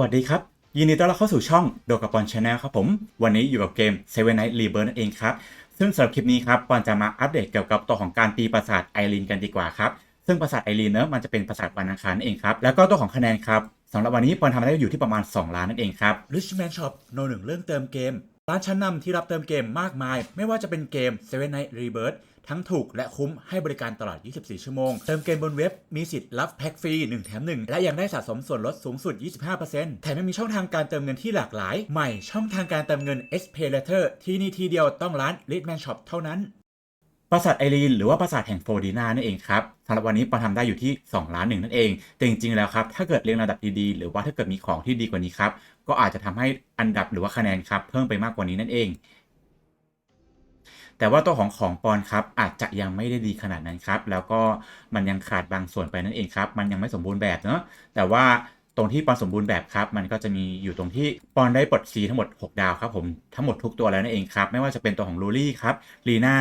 วัสดีครับ ยินดีต้อนรับเข้าสู่ช่องโดกาปอนชาแนลครับผม วันนี้อยู่กับเกม Seven Night Rebirth นั่นเองครับ ซึ่งสำหรับคลิปนี้ครับปอนจะมาอัปเดตเกี่ยวกับตัวของการตีปราสาทไอรีนกันดีกว่าครับ ซึ่งปราสาทไอรีนเนอะมันจะเป็นปราสาทวันอังคารนั่นเองครับ แล้วก็ตัวของคะแนนครับสำหรับวันนี้ปอนทำได้อยู่ที่ประมาณ 2 ล้านนั่นเองครับ Richman Shop โนหนึ่งเรื่องเติมเกมร้านชั้นนำที่รับเติมเกมมากมาย ไม่ว่าจะเป็นเกม Seven Night Rebirth ทั้งถูกและคุ้มให้บริการตลอด 24 ชั่วโมง เติมเกมบนเว็บมีสิทธิ์รับแพ็กฟรี 1 แถม 1 และยังได้สะสมส่วนลดสูงสุด 25%แถมยังมีช่องทางการเติมเงินที่หลากหลาย ใหม่ช่องทางการเติมเงิน S Pay Later ที่นี่ทีเดียวต้องร้าน Litman Shop เท่านั้นปราสาทไอรีนหรือว่าปราสาทแห่งโฟดีนานั่นเองครับสำหรับวันนี้ปอนทำได้อยู่ที่ 2 ล้านหนึ่งนั่นเอง แต่จริงๆแล้วครับ ถ้าเกิดเรียงระดับดีๆ หรือว่าถ้าเกิดมีของที่ดีกว่านี้ครับ ก็อาจจะทำให้อันดับหรือว่าคะแนนครับ เพิ่มไปมากกว่านี้นั่นเอง แต่ว่าตัวของของปอนครับอาจจะยังไม่ได้ดีขนาดนั้นครับ แล้วก็มันยังขาดบางส่วนไปนั่นเองครับ มันยังไม่สมบูรณ์แบบเนาะแต่ว่าตรงที่ปอนสมบูรณ์แบบครับมันก็จะมีอยู่ตรงที่ปอนได้ปลดซีทั้งหมด 6 ดาวครับผมทั้งหมดทุกตัวแล้วนั่นเองครับไม่ว่าจะเป็นตัวของลูลี่ครับลีน่า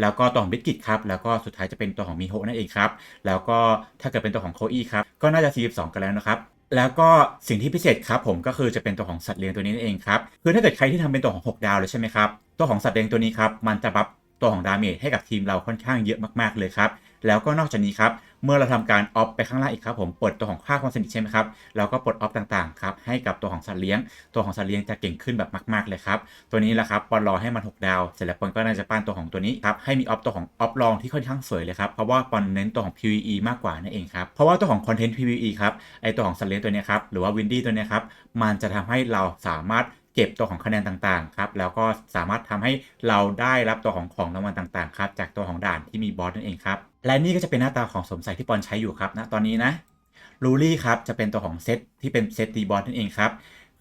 แล้วก็ตัวของบิสกิตครับ แล้วก็สุดท้ายจะเป็นตัวของมีโฮนั่นเองครับ แล้วก็ถ้าเกิดเป็นตัวของโคอี้ครับ ก็น่าจะ 42 กันแล้วนะครับ แล้วก็สิ่งที่พิเศษครับผมก็คือจะเป็นตัวของสัตว์เลี้ยงตัวนี้นั่นเองครับคือถ้าเกิดใครที่ทำเป็นตัวของ 6 ดาวเลยใช่ไหมครับตัวของสัตว์เลี้ยงตัวนี้ครับมันจะบัฟ ตัวของดาเมจให้กับทีมเราค่อนข้างเยอะมากๆเลยครับ แล้วก็นอกจากนี้ครับ เมื่อเราทำการออฟไปข้างล่างอีกครับผมเปลดตัวของค่าความสนิทใช่ไหมครับแล้วก็ปลดออฟต่างๆครับให้กับตัวของสัตว์เลี้ยง ตัวของสัตว์เลี้ยงจะเก่งขึ้นแบบมากๆเลยครับ ตัวนี้แหละครับปอนรอให้มัน 6 ดาว เสร็จแล้วปอนก็น่าจะปั้นตัวของตัวนี้ครับให้มีออฟตัวของออฟลองที่ค่อนข้างสวยเลยครับเพราะว่าปอนเน้นตัวของ PVE มากกว่านั่นเองครับเพราะว่าตัวของคอนเทนต์ PVE ครับไอตัวของสัตว์เลี้ยงตัวนี้ครับหรือว่าวินดี้ตัวนี้ครับมันจะทำให้เราสามารถ เก็บตัวของคะแนนต่างๆครับแล้วก็สามารถทำให้เราได้รับตัวของของรางวัลต่างๆครับจากตัวของด่านที่มีบอสนั่นเองครับและนี่ก็จะเป็นหน้าตาของสมใส่ที่ปอนใช้อยู่ครับณตอนนี้นะลูลี่ครับจะเป็นตัวของเซตที่เป็นเซตตีบอสนั่นเองครับ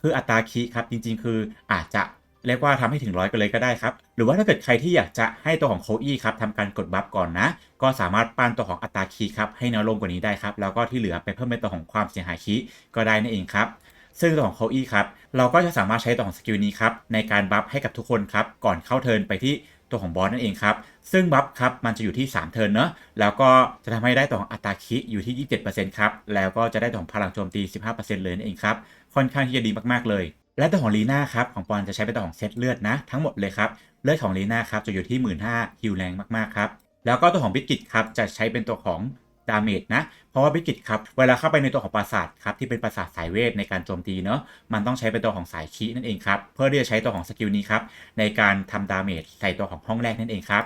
คืออัตราคีครับจริงๆ คืออาจจะเรียกว่าทำให้ถึงร้อยกันเลยก็ได้ครับ หรือว่าถ้าเกิดใครที่อยากจะให้ตัวของโคอี้ครับทำการกดบัฟก่อนนะ ก็สามารถปั้นตัวของอัตราคีครับให้น้อยลงกว่านี้ได้ครับ แล้วก็ที่เหลือไปเพิ่มเป็นตัวของความเสียหายคีก็ได้นั่นเองครับ ซึ่งตัวของโคอี้ครับเราก็จะสามารถใช้ตัวของสกิลนี้ครับในการบัฟให้กับทุกคนครับก่อนเข้าเทิร์นไปที่ตัวของบอสนั่นเองครับ ซึ่งบัฟครับมันจะอยู่ที่ 3 เทิร์นเนอะแล้วก็จะทำให้ได้ตัวของอัตราคิอยู่ที่ 27%ครับ แล้วก็จะได้ตัวของพลังโจมตี 15%เลยนั่นเองครับ ค่อนข้างที่จะดีมากๆเลย และตัวของลีน่าครับของปอนจะใช้เป็นตัวของเซตเลือดนะ ทั้งหมดเลยครับ เลือดของลีน่าครับจะอยู่ที่ 15,000ฮิวแรงมากๆครับ แล้วก็ตัวของบิสกิตครับจะใช้เป็นตัวของ ดาเมจนะ เพราะว่าบิกิตครับ เวลาเข้าไปในตัวของปราสาทครับที่เป็นปราสาทสายเวทในการโจมตีเนาะ มันต้องใช้เป็นตัวของสายคีนั่นเองครับ เพื่อที่จะใช้ตัวของสกิลนี้ครับในการทำดาเมจใส่ตัวของห้องแรกนั่นเองครับ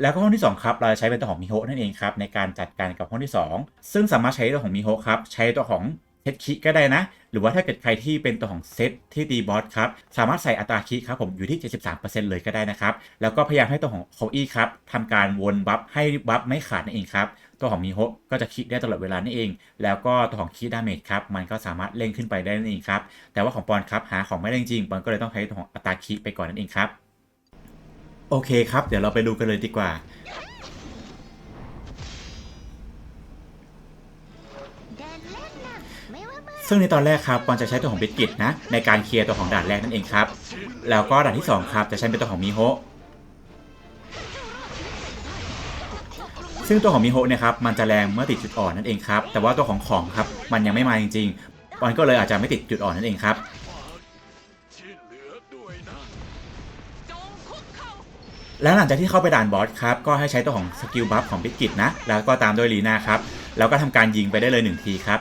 แล้วก็ห้องที่ 2 ครับ เราจะใช้เป็นตัวของมิโฮนั่นเองครับในการจัดการกับห้องที่ 2 ซึ่งสามารถใช้ตัวของมิโฮครับใช้ตัวของเซตคิก็ได้นะ หรือว่าถ้าเกิดใครที่เป็นตัวของเซตที่ตีบอสครับ สามารถใส่อัตราคิครับผมอยู่ที่ 73%เลยก็ได้นะครับ แล้วก็พยายามให้ตัวของโคอี้ครับทำการวนบัฟให้บัฟไม่ขาดนั่นเองครับ ตัวของมิโฮก็จะคิดได้ตลอดเวลานั่นเอง แล้วก็ตัวของคิดาเมจครับมันก็สามารถเล่งขึ้นไปได้นั่นเองครับแต่ว่าของปอนครับหาของไม่ได้จริงปอนก็เลยต้องใช้ตัวของอัตราคิไปก่อนนั่นเองครับโอเคครับเดี๋ยวเราไปดูกันเลยดีกว่าซึ่งในตอนแรกครับปอนจะใช้ตัวของบิสกิตนะในการเคลียร์ตัวของด่านแรกนั่นเองครับ แล้วก็ด่านที่2ครับจะใช้เป็นตัวของมิโฮ ซึ่งตัวของมิโฮะเนี่ยครับมันจะแรงเมื่อติดจุดอ่อนนั่นเองครับแต่ว่าตัวของของครับมันยังไม่มาจริงๆปอนก็เลยอาจจะไม่ติดจุดอ่อนนั่นเองครับที่เหลือด้วยนะแล้วหลังจากที่เข้าไปด่านบอสครับก็ให้ใช้ตัวของสกิลบัฟของบิกิตนะแล้วก็ตามด้วยลีนาครับแล้วก็ทำการยิงไปได้เลย 1 ทีครับ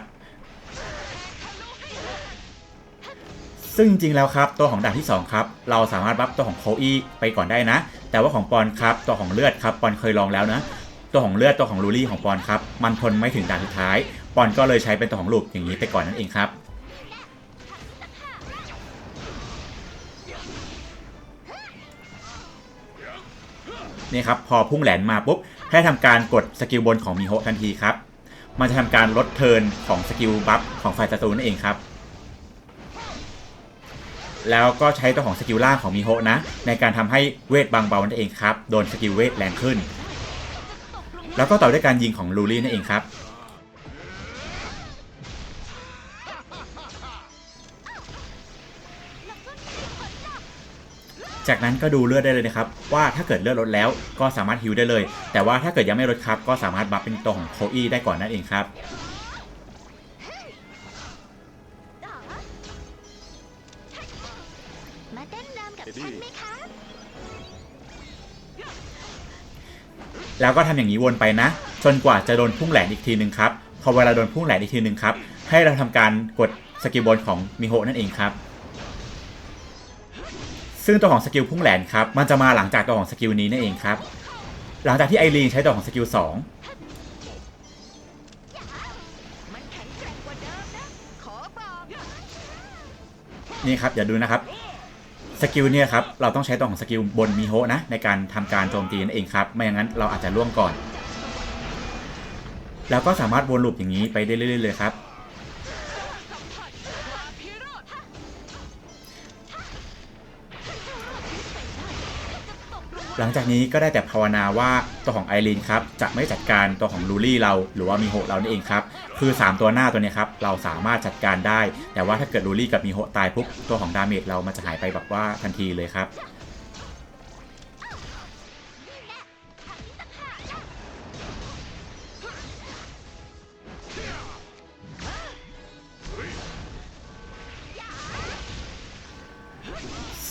ซึ่งจริงแล้วครับตัวของด่านที่2ครับเราสามารถบัฟตัวของโคอีไปก่อนได้นะ แต่ว่าของปอนครับตัวของเลือดครับปอนเคยลองแล้วนะ ตัวของเลือดตัวของลูลี่ของปอนครับมันทนไม่ถึงด่านสุดท้าย ปอนก็เลยใช้เป็นตัวของลูกอย่างนี้ไปก่อนนั่นเองครับนี่ครับพอพุ่งแหลนมาปุ๊บให้ทำการกดสกิลบนของมิโฮทันทีครับ มันจะทำการลดเทิร์นของสกิลบัฟของฝ่ายศัตรูนั่นเองครับ แล้วก็ใช้ตัวของสกิลล่างของมิโฮนะ ในการทำให้เวทบางเบานั่นเองครับ โดนสกิลเวทแรงขึ้น แล้วก็ต่อด้วยการยิงของลูรี่นั่นเองครับ จากนั้นก็ดูเลือดได้เลยนะครับ ว่าถ้าเกิดเลือดลดแล้วก็สามารถฮิวได้เลย แต่ว่าถ้าเกิดยังไม่ลดครับ ก็สามารถบัฟเป็นตัวของโคอี้ได้ก่อนนั่นเองครับมาเต้นรำกับฉันไหมคะ แล้วก็ทำอย่างนี้วนไปนะ จนกว่าจะโดนพุ่งแหลนอีกทีหนึ่งครับพอเวลาโดนพุ่งแหลนอีกทีหนึ่งครับ ให้เราทำการกดสกิลบนของมิโฮนั่นเองครับซึ่งตัวของสกิลพุ่งแหลนครับมันจะมาหลังจากตัวของสกิลนี้นั่นเองครับ หลังจากที่ไอรีนใช้ตัวของสกิล2มันแข็งนี่ครับอย่าดูนะครับ สกิลเนี่ยครับเราต้องใช้ตัวของสกิลบนมีโฮะนะในการทำการโจมตีนั่นเองครับ ไม่อย่างนั้นเราอาจจะล่วงก่อน แล้วก็สามารถวนลูปอย่างนี้ไปได้เรื่อยๆเลยครับ หลังจากนี้ก็ได้แต่ภาวนาว่าตัวของไอรีนครับจะไม่จัดการตัวของลูลี่เราหรือว่ามีโฮเรานี่เองครับคือ 3 ตัวหน้าตัวนี้ครับเราสามารถจัดการได้ แต่ว่าถ้าเกิดลูลี่กับมีโฮตายปุ๊บตัวของดาเมจเรามันจะหายไปแบบว่าทันทีเลยครับ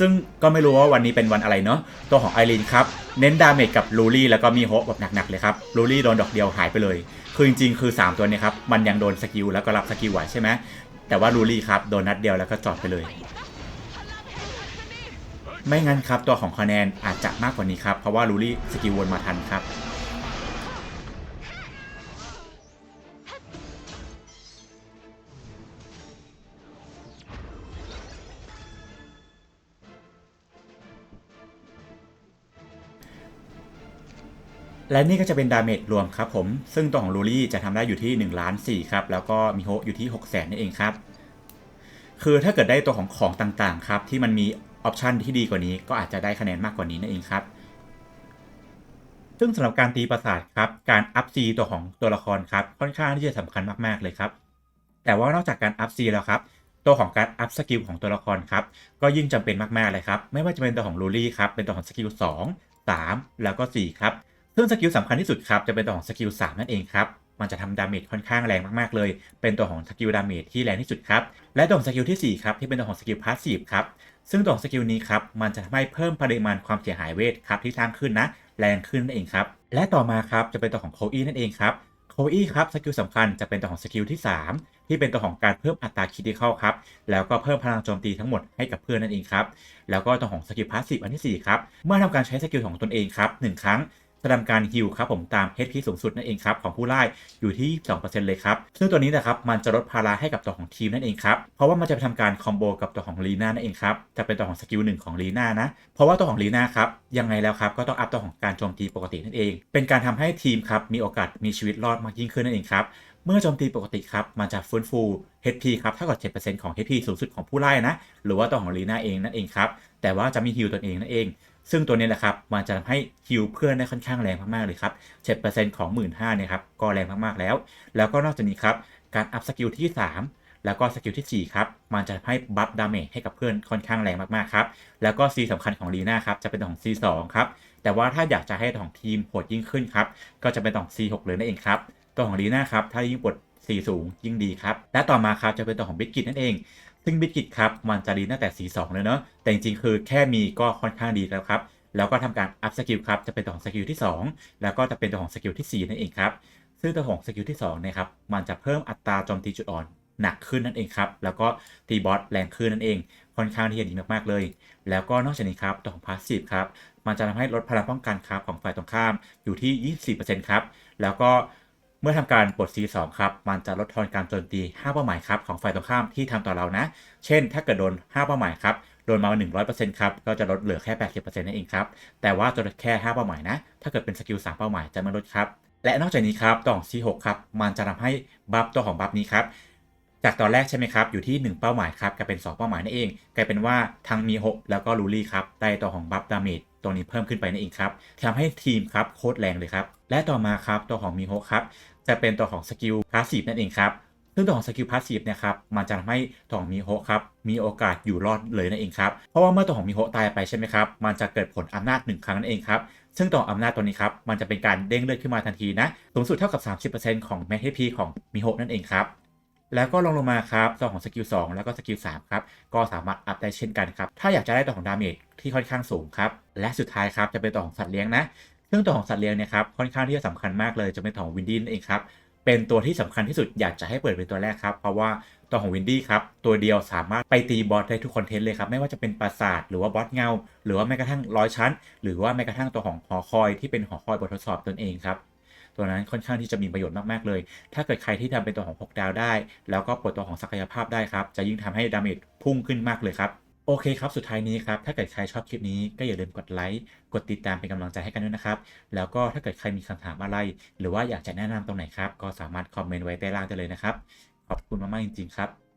ซึ่งก็ไม่รู้ว่าวันนี้เป็นวันอะไรเนาะตัวของไอรีนครับ เน้นดาเมจกับลูลี่แล้วก็มีโฮแบบหนักๆเลยครับลูลี่โดนดอกเดียวหายไปเลย คือจริงๆ คือ 3 ตัวเนี้ครับ มันยังโดนสกิลแล้วก็รับสกิลไหวใช่ไหมแต่ว่าลูลี่ครับโดนนัดเดียวแล้วก็จอดไปเลย ไม่งั้นครับตัวของคะแนนอาจจะมากกว่านี้ครับเพราะว่าลูลี่สกิลวนมาทันครับ และนี่ก็จะเป็นดาเมจรวมครับผม ซึ่งตัวของลูลี่จะทำได้อยู่ที่1ล้าน4ครับ แล้วก็มีโฮอยู่ที่6 0 0 0 0นั่นเองครับ คือถ้าเกิดได้ตัวของของต่างๆครับ ที่มันมีออปชันที่ดีกว่านี้ ก็อาจจะได้คะแนนมากกว่านี้นั่นเองครับ ซึ่งสำหรับการตีประสาทครับ การอัพซีตัวของตัวละครครับ ค่อนข้างที่จะสำคัญมากๆเลยครับ แต่ว่านอกจากการอัพซีแล้วครับตัวของการอัพสกิลของตัวละครครับ ก็ยิ่งจำเป็นมากๆเลยครับ ไม่ว่าจะเป็นตัวของลูลี่ครับ เป็นตัวของสกิล2 3 แล้วก็ 4 ครับ ซึ่งสกิลสำคัญที่สุดครับจะเป็นตัวของสกิล3นั่นเองครับมันจะทำดาเมจค่อนข้างแรงมากๆเลย เป็นตัวของสกิลดาเมจที่แรงที่สุดครับ และตัวของสกิลที่4ครับที่เป็นตัวของสกิลพาสซีฟครับ ซึ่งตัวของสกิลนี้ครับมันจะทำให้เพิ่มปริมาณความเสียหายเวทครับที่สร้างขึ้นนะแรงขึ้นนั่นเองครับ และต่อมาครับจะเป็นตัวของโคอีนั่นเองครับ โคอีครับสกิลสำคัญจะเป็นตัวของสกิลที่ 3 ที่เป็นตัวของการเพิ่มอัตราคิดที่เข้าครับ แล้วก็เพิ่มพลังโจมตีทั้งหมดให้กับเพื่อนนั่นเองครับ แล้วก็ตัวของสกิลพาสซีฟอันที่4ครับ เมื่อทำการใช้สกิลของตนเองครับ1ครั้ง จะทำการฮิลครับผมตาม HP สูงสุดนั่นเองครับของผู้ไล่อยู่ที่ 2%เลยครับ ซึ่งตัวนี้นะครับมันจะลดภาระให้กับตัวของทีมนั่นเองครับ เพราะว่ามันจะไปทำการคอมโบกับตัวของลีน่านั่นเองครับ จะเป็นตัวของสกิลหนึ่งของลีน่านะ เพราะว่าตัวของลีน่าครับยังไงแล้วครับก็ต้องอัพตัวของการโจมตีปกตินั่นเอง เป็นการทำให้ทีมครับมีโอกาสมีชีวิตรอดมากยิ่งขึ้นนั่นเองครับเมื่อโจมตีปกติครับมันจะฟื้นฟู HP ครับเท่ากับ7%ของ HP สูงสุดของผู้ไล่นะ หรือว่าตัวของลีน่าเองนั่นเองครับแต่ว่าจะมีฮิลตนเองนั่นเอง ซึ่งตัวนี้แหละครับมันจะทำให้ฮิลเพื่อนได้ค่อนข้างแรงมากๆเลยครับ7%ของ 1 5ื่นเนี่ยครับก็แรงมากๆแล้ว แล้วก็นอกจากนี้ครับการอัพสกิลที่ 3 แล้วก็สกิลที่ 4 ครับ มันจะให้บัฟดาเมจให้กับเพื่อนค่อนข้างแรงมากๆครับ แล้วก็ C สำคัญของลีน่าครับจะเป็นของ C2 ครับ แต่ว่าถ้าอยากจะให้ของทีมโหดยิ่งขึ้นครับ ก็จะเป็นของ C6 เลยนั่นเองครับ ตัวของลีน่าครับถ้ายิ่งปลด C สูงยิ่งดีครับ และต่อมาครับจะเป็นตัวของบิสกิตนั่นเอง ซึ่งบิสกิตครับมันจะดีตั้งแต่ C2 เลยเนาะแต่จริงๆ คือแค่มีก็ค่อนข้างดีแล้วครับแล้วก็ทำการอัพสกิลครับจะเป็นตัวของสกิลที่ 2 แล้วก็จะเป็นตัวของสกิลที่ 4 นั่นเองครับซึ่งตัวของสกิลที่2นี่ยครับมันจะเพิ่มอัตราโจมตีจุดอ่อนหนักขึ้นนั่นเองครับแล้วก็ตีบอสแรงขึ้นนั่นเอง ค่อนข้างที่จะดีมากๆเลย แล้วก็นอกจากนี้ครับตัวของพาสซีฟครับมันจะทำให้ลดพลังป้องกันครับของฝ่ายตรงข้ามอยู่ที่24%ครับแล้วก็ เมื่อทำการปลด C2 ครับ มันจะลดทอนการโจมตี 5 เป้าหมายครับของฝ่ายตรงข้ามที่ทำต่อเรานะ เช่น ถ้าเกิดโดน 5 เป้าหมายครับ โดนมา 100%ครับ ก็จะลดเหลือแค่ 80%นั่นเองครับ แต่ว่าจะลดแค่ 5 เป้าหมายนะ ถ้าเกิดเป็นสกิล 3 เป้าหมายจะไม่ลดครับ และนอกจากนี้ครับตัวของ C6 ครับ มันจะทำให้บัฟตัวของบัฟนี้ครับ จากตอนแรกใช่ไหมครับ อยู่ที่ 1 เป้าหมายครับกลายเป็น 2 เป้าหมายนั่นเอง กลายเป็นว่าทั้งมี 6 แล้วก็ลูลี่ครับได้ตัวของบัฟดาเมจตัวนี้เพิ่มขึ้นไปนั่นเองครับทำให้ทีมครับโคตรแรงเลยครับ และต่อมาครับตัวของมีโฮครับจะเป็นตัวของสกิลพาสซีฟนั่นเองครับซึ่งตัวของสกิลพาสซีฟเนี่ยครับมันจะทำให้ตัวของมีโฮครับมีโอกาสอยู่รอดเลยนั่นเองครับ เพราะว่าเมื่อตัวของมีโฮตายไปใช่ไหมครับ มันจะเกิดผลอำนาจหนึ่งครั้งนั่นเองครับซึ่งตัวอำนาจตัวนี้ครับมันจะเป็นการเด้งเลือดขึ้นมาทันทีนะสูงสุดเท่ากับ 30%ของแมทเทพีของมิโฮนั่นเองครับ แล้วก็ลงลงมาครับตัวของสกิล2แล้วก็สกิล3ครับก็สามารถอัพได้เช่นกันครับถ้าอยากจะได้ตัวของดาเมจที่ค่อนข้างสูงครับและสุดท้ายครับจะเป็นตัวของสัตว์เลี้ยงนะซึ่งตัวของสัตว์เลี้ยงเนี่ยครับค่อนข้างที่จะสำคัญมากเลยจะเป็นตัวของวินดี้นั่นเองครับเป็นตัวที่สำคัญที่สุดอยากจะให้เปิดเป็นตัวแรกครับ เพราะว่าตัวของวินดี้ครับตัวเดียวสามารถไปตีบอสได้ทุกคอนเทนต์เลยครับ ไม่ว่าจะเป็นปราสาทหรือว่าบอสเงา หรือว่าแม้กระทั่งร้อยชั้น หรือว่าแม้กระทั่งตัวของหอคอยที่เป็นหอคอยบททดสอบตนเองครับ ตัวนั้นค่อนข้างที่จะมีประโยชน์มาก ๆ เลย ถ้าเกิดใครที่ทำเป็นตัวของ 6 ดาวได้ แล้วก็ปลดตัวของศักยภาพได้ครับ จะยิ่งทำให้ดาเมจพุ่งขึ้นมากเลยครับ โอเคครับ สุดท้ายนี้ครับ ถ้าเกิดใครชอบคลิปนี้ก็อย่าลืมกดไลค์ กดติดตามเป็นกำลังใจให้กันด้วยนะครับ แล้วก็ถ้าเกิดใครมีคำถามอะไร หรือว่าอยากจะแนะนำตรงไหนครับ ก็สามารถคอมเมนต์ไว้ใต้ล่างได้เลยนะครับ ขอบคุณมากๆจริงๆครับ